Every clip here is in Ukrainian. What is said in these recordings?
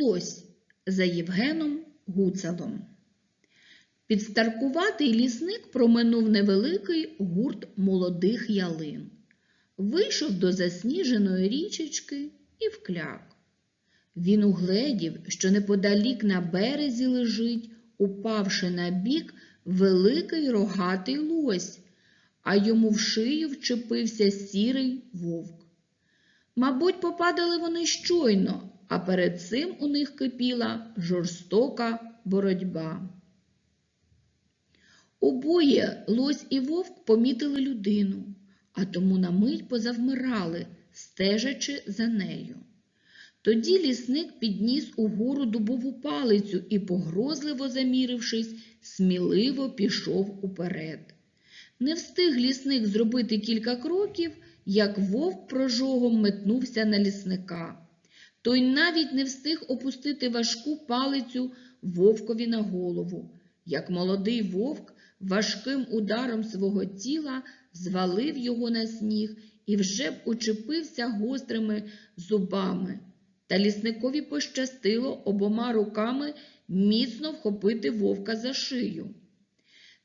Лось за Євгеном Гуцалом. Підстаркуватий лісник проминув невеликий гурт молодих ялин. Вийшов до засніженої річечки і вкляк. Він угледів, що неподалік на березі лежить, упавши на бік, великий рогатий лось, а йому в шию вчепився сірий вовк. Мабуть, попадали вони щойно, а перед цим у них кипіла жорстока боротьба. Обоє лось і вовк помітили людину, а тому на мить позавмирали, стежачи за нею. Тоді лісник підніс угору дубову палицю і, погрозливо замірившись, сміливо пішов уперед. Не встиг лісник зробити кілька кроків, як вовк прожогом метнувся на лісника. Той навіть не встиг опустити важку палицю вовкові на голову, як молодий вовк важким ударом свого тіла звалив його на сніг і вже б учепився гострими зубами. Та лісникові пощастило обома руками міцно вхопити вовка за шию.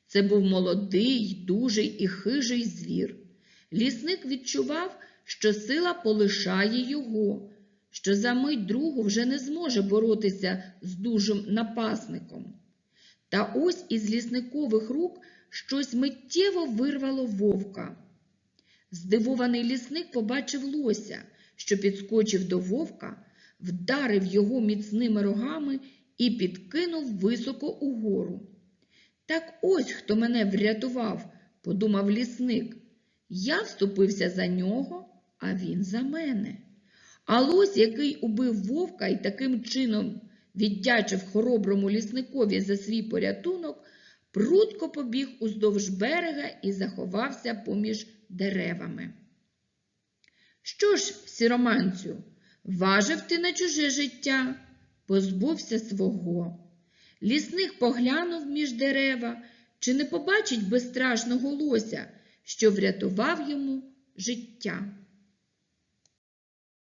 Це був молодий, дужий і хижий звір. Лісник відчував, що сила полишає його, що за мить другу вже не зможе боротися з дужим напасником. Та ось із лісникових рук щось миттєво вирвало вовка. Здивований лісник побачив лося, що підскочив до вовка, вдарив його міцними рогами і підкинув високо угору. Так ось хто мене врятував, подумав лісник. Я вступився за нього, а він за мене. А лось, який убив вовка і таким чином віддячив хороброму лісникові за свій порятунок, прудко побіг уздовж берега і заховався поміж деревами. Що ж, сіроманцю, важив ти на чуже життя, позбувся свого. Лісник поглянув між дерева, чи не побачить безстрашного лося, що врятував йому життя.